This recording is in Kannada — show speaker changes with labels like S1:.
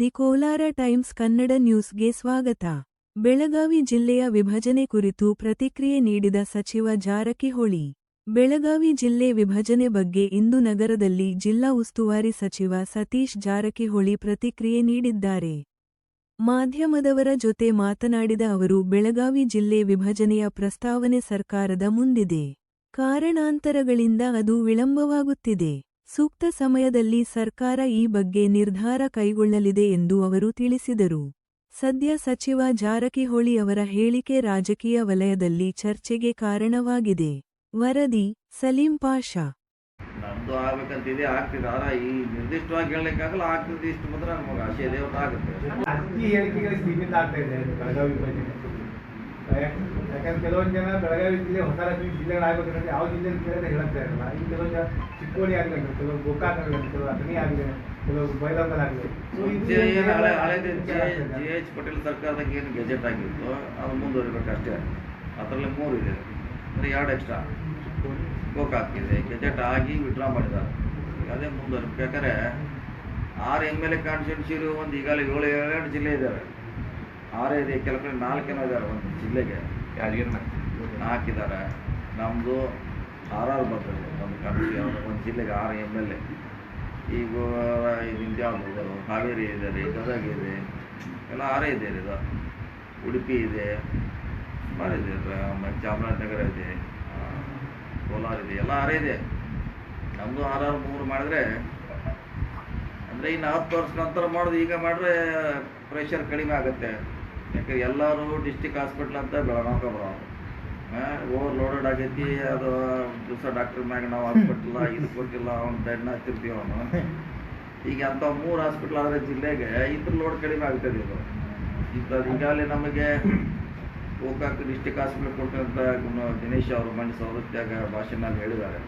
S1: ದಿ ಕೋಲಾರ ಟೈಮ್ಸ್ ಕನ್ನಡ ನ್ಯೂಸ್ಗೆ ಸ್ವಾಗತ. ಬೆಳಗಾವಿ ಜಿಲ್ಲೆಯ ವಿಭಜನೆ ಕುರಿತು ಪ್ರತಿಕ್ರಿಯೆ ನೀಡಿದ ಸಚಿವ ಜಾರಕಿಹೊಳಿ, ಬೆಳಗಾವಿ ಜಿಲ್ಲೆ ವಿಭಜನೆ ಬಗ್ಗೆ ಇಂದು ನಗರದಲ್ಲಿ ಜಿಲ್ಲಾ ಉಸ್ತುವಾರಿ ಸಚಿವ ಸತೀಶ್ ಜಾರಕಿಹೊಳಿ ಪ್ರತಿಕ್ರಿಯೆ ನೀಡಿದ್ದಾರೆ. ಮಾಧ್ಯಮದವರ ಜೊತೆ ಮಾತನಾಡಿದ ಅವರು, ಬೆಳಗಾವಿ ಜಿಲ್ಲೆ ವಿಭಜನೆಯ ಪ್ರಸ್ತಾವನೆ ಸರ್ಕಾರದ ಮುಂದಿದೆ. ಕಾರಣಾಂತರಗಳಿಂದ ಅದು ವಿಳಂಬವಾಗುತ್ತಿದೆ. ಸೂಕ್ತ ಸಮಯದಲ್ಲಿ ಸರ್ಕಾರ ಈ ಬಗ್ಗೆ ನಿರ್ಧಾರ ಕೈಗೊಳ್ಳಲಿದೆ ಎಂದು ಅವರು ತಿಳಿಸಿದರು. ಸದ್ಯ ಸಚಿವ ಜಾರಕಿಹೊಳಿ ಅವರ ಹೇಳಿಕೆ ರಾಜಕೀಯ ವಲಯದಲ್ಲಿ ಚರ್ಚೆಗೆ ಕಾರಣವಾಗಿದೆ. ವರದಿ ಸಲೀಂ ಪಾಷಾ.
S2: ನಮ್ದು ಆಗ್ಬೇಕಂತಿದೆ ಆಗ್ತಿದೆ. ಆದ್ರೆ ಈ ನಿರ್ದಿಷ್ಟವಾಗಿ ಹೇಳಲಿಕ್ಕಾಗಲ್ಲ ಆಗ್ತದೆ ಇಷ್ಟು ಮಾತ್ರ ನಮಗೆ ಇದೆ
S3: ಬೆಳಗಾವಿ ಆಗುತ್ತೆ ಯಾಕಂದ್ರೆ ಕೆಲವೊಂದು ಜನ ಬೆಳಗಾವಿ ಜಿಲ್ಲೆ ಹೊಸ ರಾಜ್ಯ ಜಿಲ್ಲೆಗಳಾಗಬೇಕಂದ್ರೆ ಯಾವ ಜಿಲ್ಲೆ ಕೇಳಿದ್ರೆ ಹೇಳಕ್ತಾ ಇರಲ್ಲ. ಈಗ ಕೆಲವೊಂದು ಜನ ಚಿಕ್ಕೋಡಿ ಆಗಲಿ ಕೆಲವರು ಗೋಕಾಕ್ ಆಗಲಿ ಕೆಲವರು ಅಥಣಿ ಆಗಲಿ ಕೆಲವರು ಬೈಲಹೊಂಗಲ್ ಆಗಲಿ
S2: ಜಿ ಎಚ್ ಪಟೇಲ್ ಸರ್ಕಾರದಾಗ ಏನು ಗೆಜೆಟ್ ಆಗಿತ್ತು ಅದು ಮುಂದುವರಿಬೇಕಷ್ಟೇ ಅದರಲ್ಲಿ ಮೂರು ಇದೆ. ಅಂದರೆ ಎರಡು ಎಕ್ಸ್ಟ್ರಾ. ಗೋಕಾಕ್ ಇದೆ ಗೆಜೆಟ್ ಆಗಿ ವಿಡ್ರಾ ಮಾಡಿದ್ದಾರೆ. ಅದೇ ಮುಂದುವರಿಬೇಕು. ಯಾಕಂದರೆ ಆರು ಎಂ ಎಲ್ ಎ ಕಾನ್ಸ್ಟಿಟ್ಯೂನ್ಸಿರು ಒಂದು ಈಗಾಗಲೇ ಏಳು ಏಳೆರಡು ಜಿಲ್ಲೆ ಇದ್ದಾವೆ ಆರೇ ಇದೆ ಕೆಲವು ಕಡೆ ನಾಲ್ಕೇನೋ ಇದ್ದಾರೆ ಒಂದು ಜಿಲ್ಲೆಗೆ. ಹಾಕಿದ್ದಾರೆ. ನಮ್ಮದು ಆರ್ ಆರ್ ಬರ್ತದೆ ನಮ್ಮ ಕಂಟ್ರಿ ಒಂದು ಜಿಲ್ಲೆಗೆ ಆರು ಎಂ ಎಲ್ ಎ. ಈಗ ಇದು ಯಾವುದು ಹಾವೇರಿ ಇದೆ, ರೀ, ಗದಗ ಇದೆ. ಎಲ್ಲ ಆರೇ ಇದೆ ಇದು. ಉಡುಪಿ ಇದೆ ಸುಮಾರು ಮತ್ತು ಚಾಮರಾಜನಗರ ಇದೆ ಕೋಲಾರ ಇದೆ, ಎಲ್ಲ ಆರೇ ಇದೆ. ನಮ್ಮದು ಆರ್ ಆರ್ ಮೂರು ಮಾಡಿದ್ರೆ, ಅಂದರೆ ಇನ್ನು ಹತ್ತು ವರ್ಷ ನಂತರ ಮಾಡೋದು, ಈಗ ಮಾಡಿದ್ರೆ ಪ್ರೆಷರ್ ಕಡಿಮೆ ಆಗುತ್ತೆ. ಯಾಕಂದ್ರೆ ಎಲ್ಲರೂ ಡಿಸ್ಟಿಕ್ ಹಾಸ್ಪಿಟ್ಲ್ ಅಂತ ಬೆಳಗಾವ್ಗೆ ಬರೋದು ಓವರ್ ಲೋಡೆಡ್ ಆಗೈತಿ ಅದು ದಿವಸ ಡಾಕ್ಟರ್ ಮ್ಯಾಗ ನಾವು ಹಾಸ್ಪಿಟ್ಲ ಇದು ಕೊಟ್ಟಿಲ್ಲ ಅವ್ನು ಬೆಡ್ನ ಹಚ್ಚಿರ್ತೀವಿ ಅವನು. ಈಗ ಅಂತ ಮೂರು ಹಾಸ್ಪಿಟ್ಲ್ ಆದರೆ ಜಿಲ್ಲೆಗೆ ಇದ್ರ ಲೋಡ್ ಕಡಿಮೆ ಆಗ್ತದೆ ಇದು. ಇಂಥದ್ದು ಈಗಾಗಲೇ ನಮಗೆ ಗೋಕಾಕ್ ಡಿಸ್ಟಿಕ್ ಹಾಸ್ಪಿಟ್ಲ್ ಕೊಟ್ಟಂತ ದಿನೇಶ್ ಅವರು ಮನೆ ಸೌಲಭ್ಯಾಗ ಭಾಷಣ ಹೇಳಿದ್ದಾರೆ.